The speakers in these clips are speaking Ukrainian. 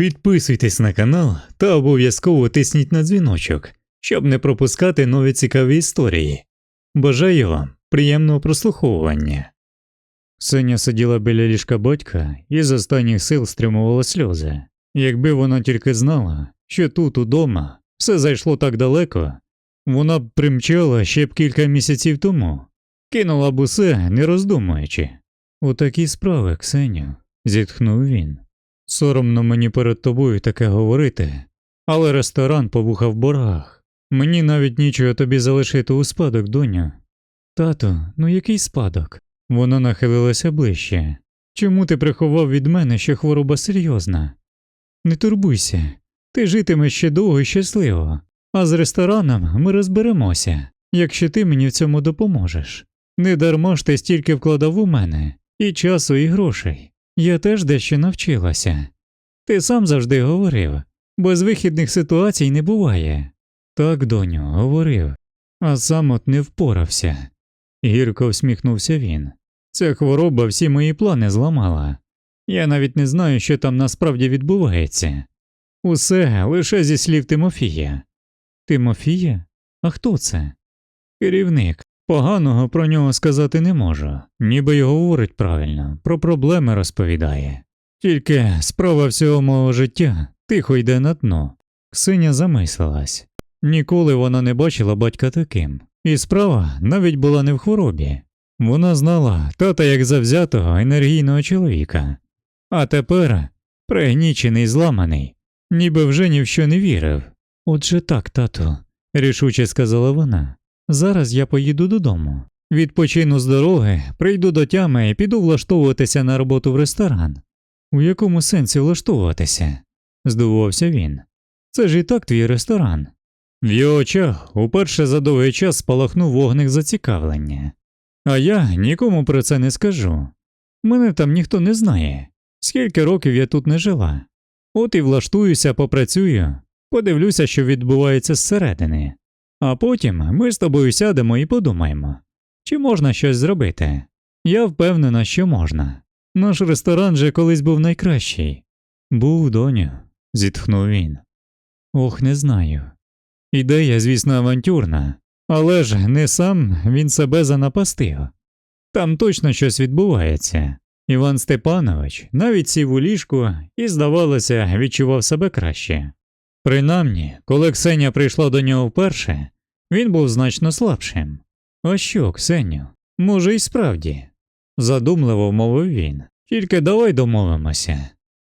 Підписуйтесь на канал та обов'язково тисніть на дзвіночок, щоб не пропускати нові цікаві історії. Бажаю вам приємного прослуховування. Сеня сиділа біля ліжка батька і з останніх сил стримувала сльози. Якби вона тільки знала, що тут, удома, все зайшло так далеко, вона б примчала ще б кілька місяців тому, кинула б усе, не роздумуючи. Отакі справи, Ксеню, зітхнув він. Соромно мені перед тобою таке говорити, але ресторан побуха в боргах. Мені навіть нічого тобі залишити у спадок, доню. Тато, ну який спадок? Вона нахилилася ближче. Чому ти приховав від мене, що хвороба серйозна? Не турбуйся, ти житимеш ще довго і щасливо, а з рестораном ми розберемося, якщо ти мені в цьому допоможеш. Не дарма ж ти стільки вкладав у мене і часу, і грошей. Я теж дещо навчилася. Ти сам завжди говорив, безвихідних ситуацій не буває. Так, доню, говорив, а сам от не впорався. Гірко всміхнувся він. Ця хвороба всі мої плани зламала. Я навіть не знаю, що там насправді відбувається. Усе лише зі слів Тимофія. Тимофія? А хто це? Керівник. Поганого про нього сказати не можу, ніби його говорить правильно, про проблеми розповідає. Тільки справа всього мого життя тихо йде на дно. Ксеня замислилась. Ніколи вона не бачила батька таким, і справа навіть була не в хворобі. Вона знала тата як завзятого енергійного чоловіка, а тепер пригнічений, зламаний, ніби вже ні в що не вірив. Отже так, тату, рішуче сказала вона. Зараз я поїду додому. Відпочину з дороги, прийду до тями і піду влаштовуватися на роботу в ресторан. У якому сенсі влаштовуватися? здивувався він. Це ж і так твій ресторан. В його очах уперше за довгий час спалахнув вогник зацікавлення. А я нікому про це не скажу. Мене там ніхто не знає, скільки років я тут не жила. От і влаштуюся, попрацюю, подивлюся, що відбувається зсередини. А потім ми з тобою сядемо і подумаємо, чи можна щось зробити. Я впевнена, що можна. Наш ресторан же колись був найкращий. Був, доню, зітхнув він. Ох, не знаю. Ідея, звісно, авантюрна, але ж не сам він себе занапастив. Там точно щось відбувається. Іван Степанович навіть сів у ліжку і, здавалося, відчував себе краще. Принаймні, коли Ксеня прийшла до нього вперше, він був значно слабшим. А що, Ксеню? Може, і справді, задумливо мовив він. Тільки давай домовимося.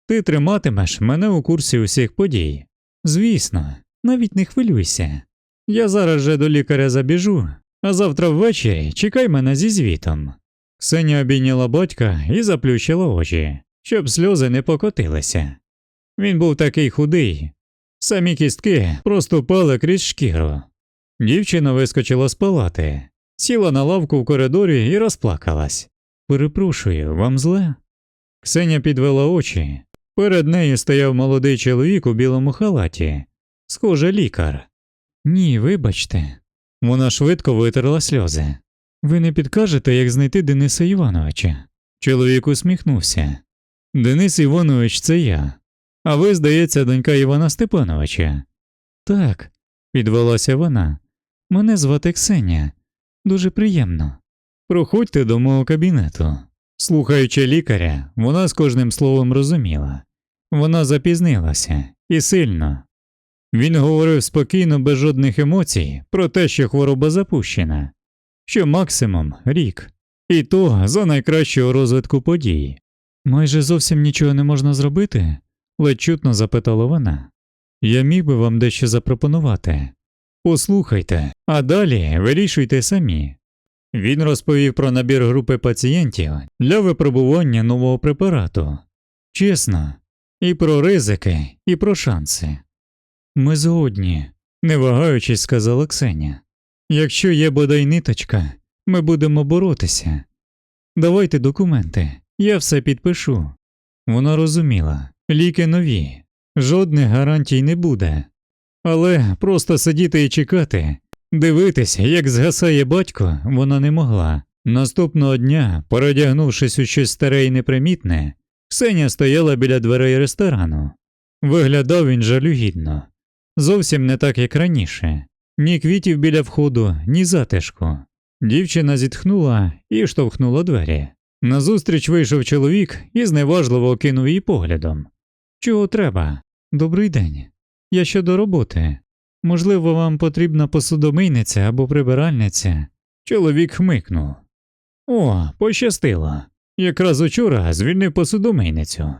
Ти триматимеш мене у курсі усіх подій. Звісно, навіть не хвилюйся. Я зараз же до лікаря забіжу, а завтра ввечері чекай мене зі звітом. Ксеня обійняла батька і заплющила очі, щоб сльози не покотилися. Він був такий худий, самі кістки проступали крізь шкіру. Дівчина вискочила з палати, сіла на лавку в коридорі і розплакалась. Перепрошую, вам зле? Ксеня підвела очі. Перед нею стояв молодий чоловік у білому халаті, схоже, лікар. Ні, вибачте. Вона швидко витерла сльози. Ви не підкажете, як знайти Дениса Івановича? Чоловік усміхнувся. Денис Іванович, це я. А ви, здається, донька Івана Степановича. Так, підвелася вона. Мене звати Ксеня. Дуже приємно. Проходьте до мого кабінету. Слухаючи лікаря, вона з кожним словом розуміла. Вона запізнилася і сильно. Він говорив спокійно, без жодних емоцій, про те, що хвороба запущена, що максимум рік, і то за найкращого розвитку подій. Майже зовсім нічого не можна зробити? Ледь чутно запитала вона. Я міг би вам дещо запропонувати. Послухайте, а далі вирішуйте самі. Він розповів про набір групи пацієнтів для випробування нового препарату. Чесно, і про ризики, і про шанси. Ми згодні, не вагаючись, сказала Ксеня. Якщо є бодай ниточка, ми будемо боротися. Давайте документи, я все підпишу. Вона розуміла, ліки нові, жодних гарантій не буде. Але просто сидіти і чекати, дивитися, як згасає батько, вона не могла. Наступного дня, передягнувшись у щось старе і непримітне, Ксеня стояла біля дверей ресторану. Виглядав він жалюгідно, зовсім не так, як раніше, ні квітів біля входу, ні затишку. Дівчина зітхнула і штовхнула двері. Назустріч вийшов чоловік і зневажливо окинув її поглядом. Чого треба? Добрий день. Я щодо роботи. Можливо, вам потрібна посудомийниця або прибиральниця. Чоловік хмикнув. О, пощастило. Якраз учора звільнив посудомийницю.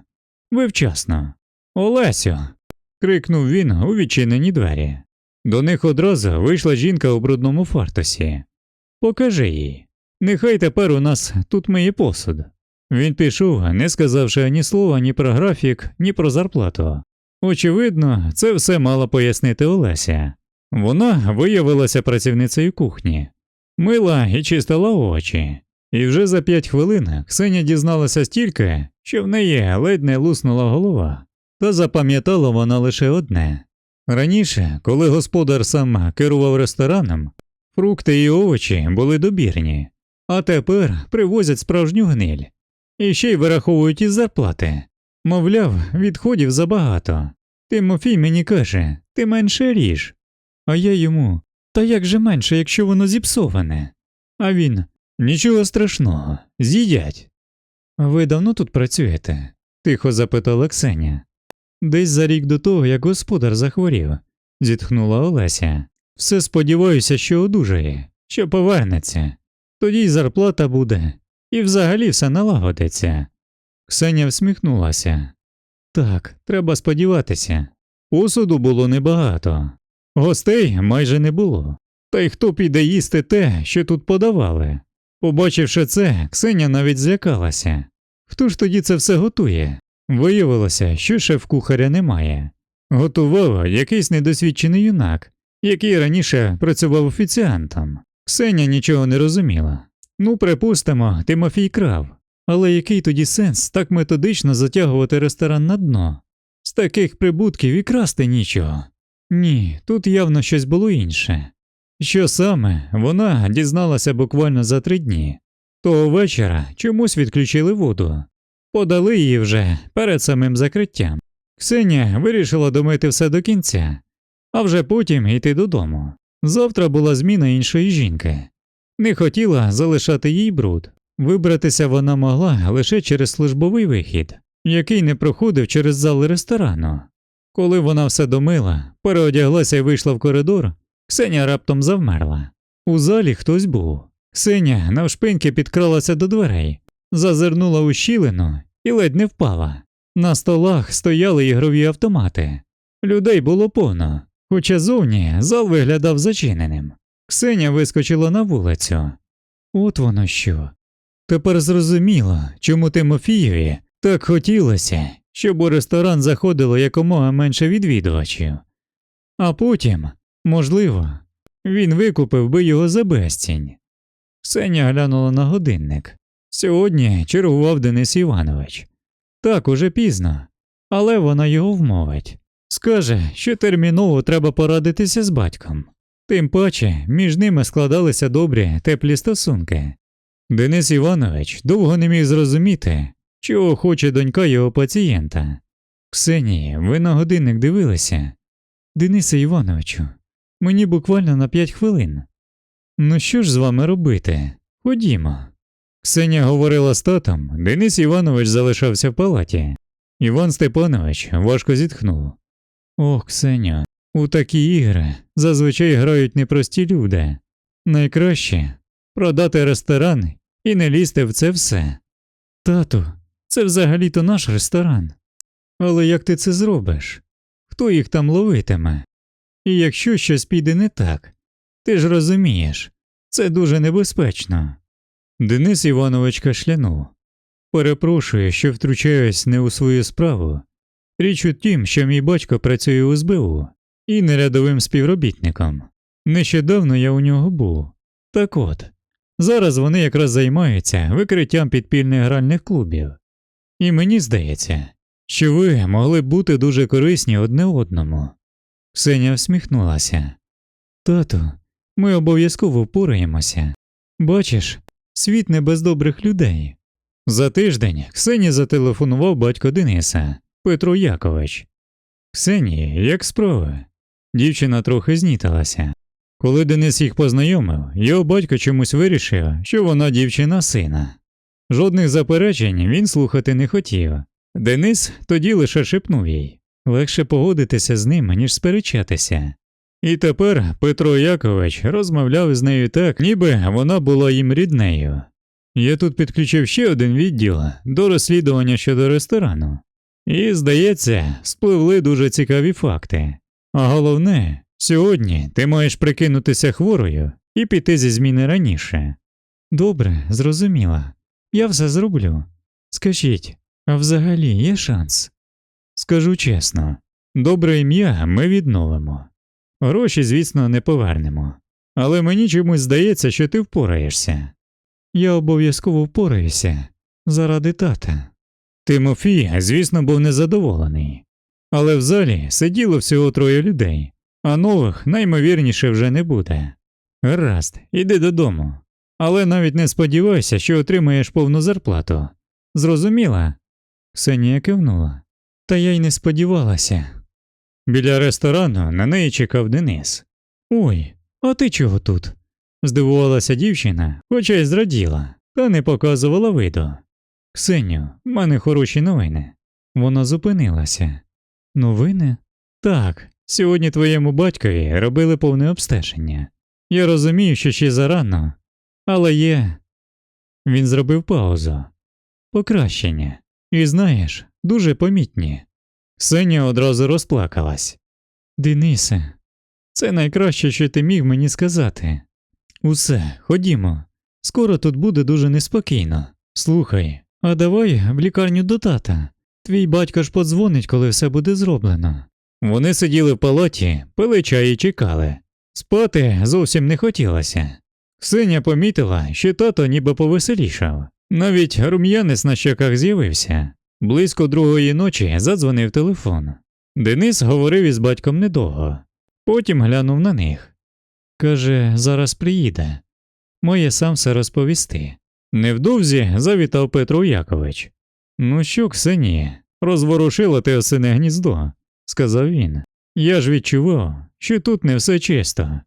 Ви вчасно. Олесю. крикнув він у відчинені двері. До них одразу вийшла жінка у брудному фартусі. Покажи їй. Нехай тепер у нас тут миє посуд. Він пішов, не сказавши ані слова ні про графік, ні про зарплату. Очевидно, це все мала пояснити Олеся. Вона виявилася працівницею кухні, мила і чистила очі, і вже за п'ять хвилин Ксеня дізналася стільки, що в неї ледь не луснула голова, та запам'ятала вона лише одне. Раніше, коли господар сам керував рестораном, фрукти і овочі були добірні, а тепер привозять справжню гниль. І ще й вираховують із зарплати. Мовляв, відходів забагато. Тимофій мені каже, ти менше ріж. А я йому, та як же менше, якщо воно зіпсоване? А він нічого страшного, з'їдять. Ви давно тут працюєте? тихо запитала Ксеня. Десь за рік до того, як господар захворів, зітхнула Олеся. Все сподіваюся, що одужає, що повернеться. Тоді й зарплата буде, і взагалі все налагодиться. Ксеня всміхнулася. Так, треба сподіватися. Посуду було небагато, гостей майже не було. Та й хто піде їсти те, що тут подавали. Побачивши це, Ксеня навіть злякалася. Хто ж тоді це все готує? Виявилося, що шеф-кухаря немає. Готував якийсь недосвідчений юнак, який раніше працював офіціантом. Ксеня нічого не розуміла. Ну, припустимо, Тимофій крав. Але який тоді сенс так методично затягувати ресторан на дно? З таких прибутків і красти нічого. Ні, тут явно щось було інше. Що саме вона дізналася буквально за три дні. Того вечора чомусь відключили воду, подали її вже перед самим закриттям. Ксенія вирішила домити все до кінця, а вже потім йти додому. Завтра була зміна іншої жінки. Не хотіла залишати їй бруд. Вибратися вона могла лише через службовий вихід, який не проходив через зал ресторану. Коли вона все домила, переодяглася і вийшла в коридор, Ксеня раптом завмерла. У залі хтось був. Ксеня навшпиньки підкралася до дверей, зазирнула у щілину і ледь не впала. На столах стояли ігрові автомати. Людей було повно, хоча зовні зал виглядав зачиненим. Ксеня вискочила на вулицю. От воно що. Тепер зрозуміло, чому Тимофієві так хотілося, щоб у ресторан заходило якомога менше відвідувачів. А потім, можливо, він викупив би його за безцінь. Ксеня глянула на годинник. Сьогодні чергував Денис Іванович. Так, уже пізно, але вона його вмовить. Скаже, що терміново треба порадитися з батьком. Тим паче між ними складалися добрі теплі стосунки. Денис Іванович довго не міг зрозуміти, чого хоче донька його пацієнта. Ксенії, ви на годинник дивилися? Денисе Івановичу, мені буквально на п'ять хвилин. Ну що ж з вами робити? Ходімо. Ксеня говорила з татом, Денис Іванович залишався в палаті. Іван Степанович важко зітхнув. Ох, Ксеню, у такі ігри зазвичай грають непрості люди. Найкраще продати ресторан і не лізти в це все. Тату, це взагалі-то наш ресторан. Але як ти це зробиш? Хто їх там ловитиме? І якщо щось піде не так, ти ж розумієш, це дуже небезпечно. Денис Іванович кашлянув. Перепрошую, що втручаюсь не у свою справу. Річ у тім, що мій батько працює у СБУ і не рядовим співробітником. Нещодавно я у нього був. Так от, зараз вони якраз займаються викриттям підпільних гральних клубів. І мені здається, що ви могли б бути дуже корисні одне одному. Ксеня всміхнулася. Тату, ми обов'язково впораємося. Бачиш, світ не без добрих людей. За тиждень Ксені зателефонував батько Дениса Петро Якович. Ксенії, як справи? Дівчина трохи знітилася. Коли Денис їх познайомив, його батько чомусь вирішив, що вона дівчина сина. Жодних заперечень він слухати не хотів. Денис тоді лише шепнув їй легше погодитися з ним, ніж сперечатися. І тепер Петро Якович розмовляв з нею так, ніби вона була їм ріднею. Я тут підключив ще один відділ до розслідування щодо ресторану. І, здається, спливли дуже цікаві факти. А головне, сьогодні ти маєш прикинутися хворою і піти зі зміни раніше. Добре, зрозуміла. Я все зроблю. Скажіть, а взагалі є шанс? Скажу чесно, добре ім'я ми відновимо. Гроші, звісно, не повернемо. Але мені чомусь здається, що ти впораєшся. Я обов'язково впораюся заради тата. Тимофій, звісно, був незадоволений, але в залі сиділо всього троє людей, а нових наймовірніше вже не буде. Гаразд, іди додому, але навіть не сподівайся, що отримаєш повну зарплату. Зрозуміла? Ксенія кивнула. Та я й не сподівалася. Біля ресторану на неї чекав Денис. Ой, а ти чого тут? здивувалася дівчина, хоча й зраділа, та не показувала виду. Ксеню, в мене хороші новини. Вона зупинилася. Новини? Так, сьогодні твоєму батькові робили повне обстеження. Я розумію, що ще зарано, але є. Він зробив паузу. Покращення. І знаєш, дуже помітні. Ксенія одразу розплакалась. Денисе, це найкраще, що ти міг мені сказати. Усе, ходімо. Скоро тут буде дуже неспокійно. Слухай, а давай в лікарню до тата. Твій батько ж подзвонить, коли все буде зроблено. Вони сиділи в палаті, пили чай і чекали. Спати зовсім не хотілося. Ксеня помітила, що тато ніби повеселішав. Навіть рум'янець на щоках з'явився. Близько другої ночі задзвонив телефон. Денис говорив із батьком недовго, потім глянув на них. Каже, зараз приїде. Має сам все розповісти. Невдовзі завітав Петро Якович. Ну що, Ксенія, розворушила ти осине гніздо, сказав він. Я ж відчував, що тут не все чисто.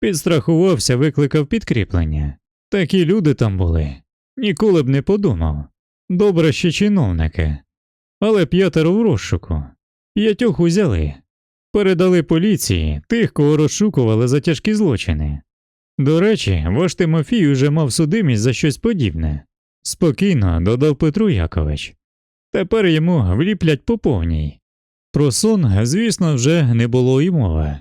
Підстрахувався, викликав підкріплення. Такі люди там були. Ніколи б не подумав. Добре ще чиновники. Але п'ятеро в розшуку. П'ятьох узяли. Передали поліції тих, кого розшукували за тяжкі злочини. До речі, ваш Тимофій уже мав судимість за щось подібне. Спокійно додав Петру Якович. Тепер йому вліплять по повній. Про сон, звісно, вже не було й мови.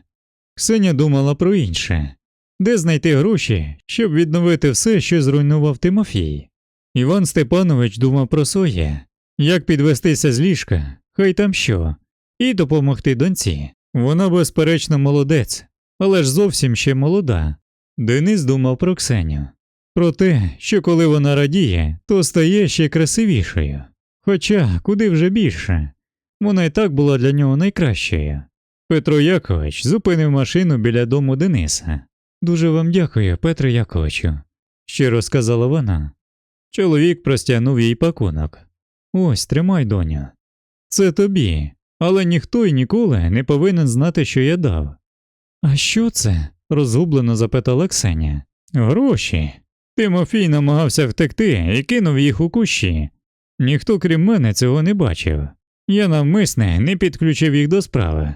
Ксеня думала про інше де знайти гроші, щоб відновити все, що зруйнував Тимофій. Іван Степанович думав про своє як підвестися з ліжка, хай там що, і допомогти доньці. Вона, безперечно, молодець, але ж зовсім ще молода. Денис думав про Ксеню, про те, що коли вона радіє, то стає ще красивішою. Хоча куди вже більше, вона й так була для нього найкращою. Петро Якович зупинив машину біля дому Дениса. Дуже вам дякую, Петро Яковичу, щиро сказала вона. Чоловік простягнув їй пакунок. Ось тримай, доню. Це тобі, але ніхто й ніколи не повинен знати, що я дав. А що це? розгублено запитала Ксеня. Гроші. Тимофій намагався втекти і кинув їх у кущі. Ніхто, крім мене, цього не бачив. Я навмисне не підключив їх до справи.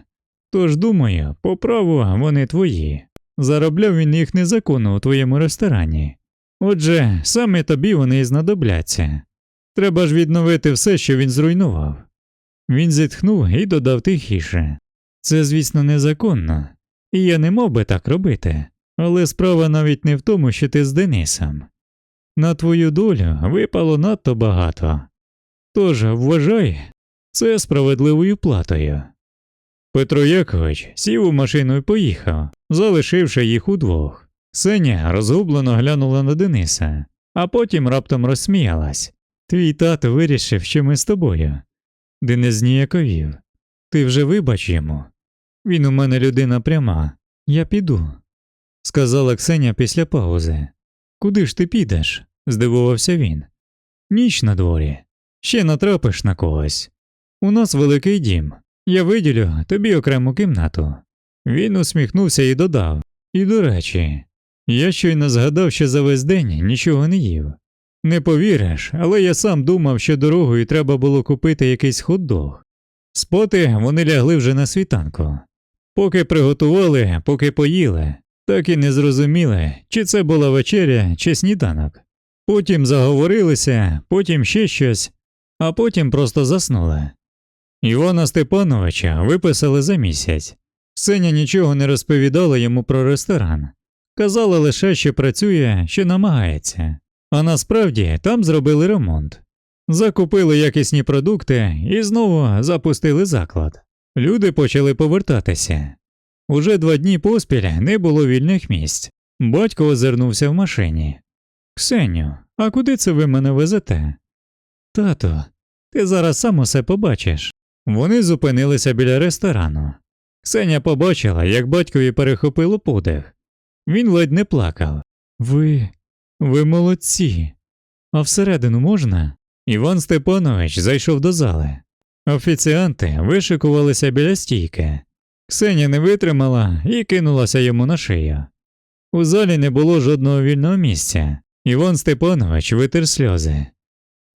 Тож, думаю, по праву вони твої. Заробляв він їх незаконно у твоєму ресторані. Отже, саме тобі вони і знадобляться. Треба ж відновити все, що він зруйнував. Він зітхнув і додав тихіше це, звісно, незаконно, і я не мав би так робити, але справа навіть не в тому, що ти з Денисом. На твою долю випало надто багато. Тож вважай це справедливою платою. Петро Якович сів у машину і поїхав, залишивши їх удвох. Сеня розгублено глянула на Дениса, а потім раптом розсміялась. Твій тато вирішив, що ми з тобою. Денис зніяковів. Ти вже вибач йому. Він у мене людина пряма. Я піду, сказала Ксеня після паузи. Куди ж ти підеш? здивувався він. Ніч на дворі. Ще натрапиш на когось. У нас великий дім, Я виділю тобі окрему кімнату. Він усміхнувся і додав І до речі, я щойно згадав, що за весь день нічого не їв. Не повіриш, але я сам думав, що дорогою треба було купити якийсь хот-дог. Спати вони лягли вже на світанку. Поки приготували, поки поїли, так і не зрозуміли, чи це була вечеря, чи сніданок. Потім заговорилися, потім ще щось, а потім просто заснули. Івана Степановича виписали за місяць. Сеня нічого не розповідала йому про ресторан. Казала лише, що працює, що намагається. А насправді там зробили ремонт. Закупили якісні продукти і знову запустили заклад. Люди почали повертатися. Уже два дні поспіль не було вільних місць. Батько озирнувся в машині. Ксеню, а куди це ви мене везете? Тато, ти зараз сам усе побачиш. Вони зупинилися біля ресторану. Ксеня побачила, як батькові перехопило подих. Він ледь не плакав. Ви. ви молодці. А всередину можна? Іван Степанович зайшов до зали. Офіціанти вишикувалися біля стійки. Ксеня не витримала і кинулася йому на шию. У залі не було жодного вільного місця. Іван Степанович витер сльози.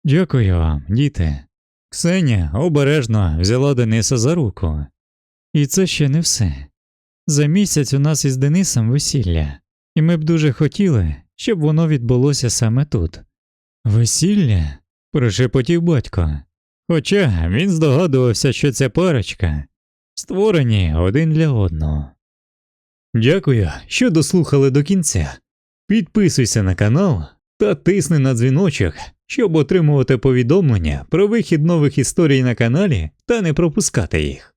Дякую вам, діти. Ксеня обережно взяла Дениса за руку. І це ще не все. За місяць у нас із Денисом весілля, і ми б дуже хотіли, щоб воно відбулося саме тут. Весілля? прошепотів батько. Хоча він здогадувався, що ця парочка створені один для одного. Дякую, що дослухали до кінця. Підписуйся на канал та тисни на дзвіночок, щоб отримувати повідомлення про вихід нових історій на каналі та не пропускати їх.